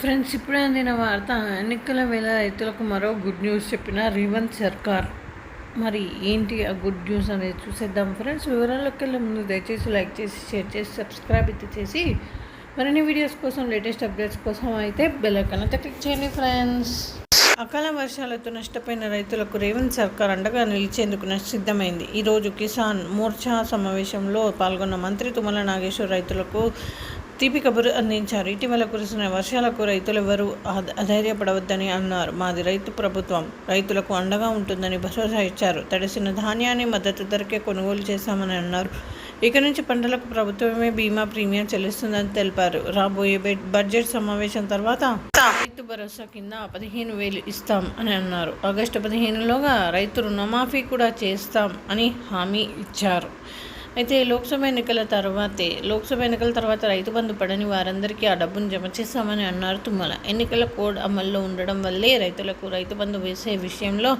Friends ఇప్పుడే అందిన వార్త ఎన్నికల వేళ రైతులకు మరో గుడ్ న్యూస్ చెప్పిన రేవంత్ సర్కార్. మరి ఏంటి ఆ గుడ్ న్యూస్ అనేది చూసేద్దాం ఫ్రెండ్స్. వివరాల్లోకి వెళ్ళే ముందు దయచేసి లైక్ చేసి షేర్ చేసి సబ్స్క్రైబ్ అయితే చేసి మరిన్ని వీడియోస్ కోసం లేటెస్ట్ అప్డేట్స్ కోసం అయితే బెల్ ఐకాన్ అయితే క్లిక్ చేయండి ఫ్రెండ్స్. అకాల వర్షాలతో నష్టపోయిన రైతులకు రేవంత్ సర్కార్ అండగా నిలిచేందుకు సిద్ధమైంది ఈరోజు కిసాన్ మోర్చా సమావేశంలో పాల్గొన్న మంత్రి తుమ్మల నాగేశ్వర్ రైతులకు తీపి కబురు అందించారు. ఇటీవల కురిసిన వర్షాలకు రైతులెవరూ అధైర్యపడవద్దని అన్నారు. మాది రైతు ప్రభుత్వం. రైతులకు అండగా ఉంటుందని భరోసా ఇచ్చారు. తడిసిన ధాన్యాన్ని మద్దతు ధరకే కొనుగోలు చేశామని అన్నారు. ఇక నుంచి పంటలకు ప్రభుత్వమే బీమా ప్రీమియం చెల్లిస్తుందని తెలిపారు. రాబోయే బడ్జెట్ సమావేశం తర్వాత రైతు భరోసా కింద పదిహేను వేలు ఇస్తాం అని అన్నారు. ఆగస్టు పదిహేనులోగా రైతు రుణమాఫీ కూడా చేస్తాం అని హామీ ఇచ్చారు. అయితే లోక్సభ ఎన్నికల తర్వాతే లోక్సభ ఎన్నికల తర్వాత రైతు బంధు పడని వారందరికీ ఆ డబ్బును జమ చేస్తామని అన్నారు తుమ్మల. ఎన్నికల కోడ్ అమల్లో ఉండడం వల్లే రైతులకు రైతు బంధు వేసే విషయంలో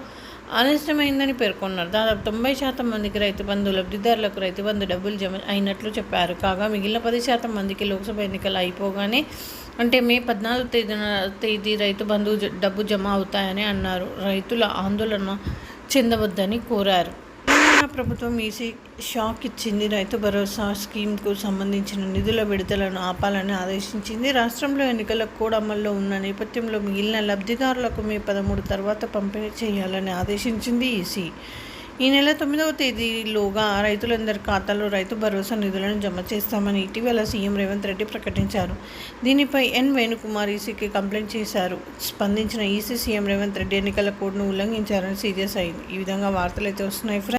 ఆలస్యమైందని పేర్కొన్నారు. దాదాపు తొంభై శాతం మందికి రైతు బంధు లబ్ధిదారులకు రైతు బంధు డబ్బులు జమ అయినట్లు చెప్పారు. కాగా మిగిలిన పది శాతం మందికి లోక్సభ ఎన్నికలు అయిపోగానే అంటే మే పద్నాలుగు తేదీన తేదీ రైతు బంధు జ- డబ్బు జమ అవుతాయని అన్నారు. రైతుల ఆందోళన చెందవద్దని కోరారు. తెలంగాణ ప్రభుత్వం ఈసీ షాక్ ఇచ్చింది. రైతు భరోసా స్కీమ్కు సంబంధించిన నిధుల విడుదలను ఆపాలని ఆదేశించింది. రాష్ట్రంలో ఎన్నికల కోడ్ అమల్లో ఉన్న నేపథ్యంలో మిగిలిన లబ్ధిదారులకు మే పదమూడు తర్వాత పంపిణీ చేయాలని ఆదేశించింది ఈసీ. ఈ నెల తొమ్మిదవ తేదీలోగా రైతులందరి ఖాతాలో రైతు భరోసా నిధులను జమ చేస్తామని ఇటీవల సీఎం రేవంత్ రెడ్డి ప్రకటించారు. దీనిపై ఎన్ వేణుకుమార్ ఈసీకి కంప్లైంట్ చేశారు. స్పందించిన ఈసీ సీఎం రేవంత్ రెడ్డి ఎన్నికల కోడ్ను ఉల్లంఘించారని సీరియస్ అయింది. ఈ విధంగా వార్తలు అయితే వస్తున్నాయి.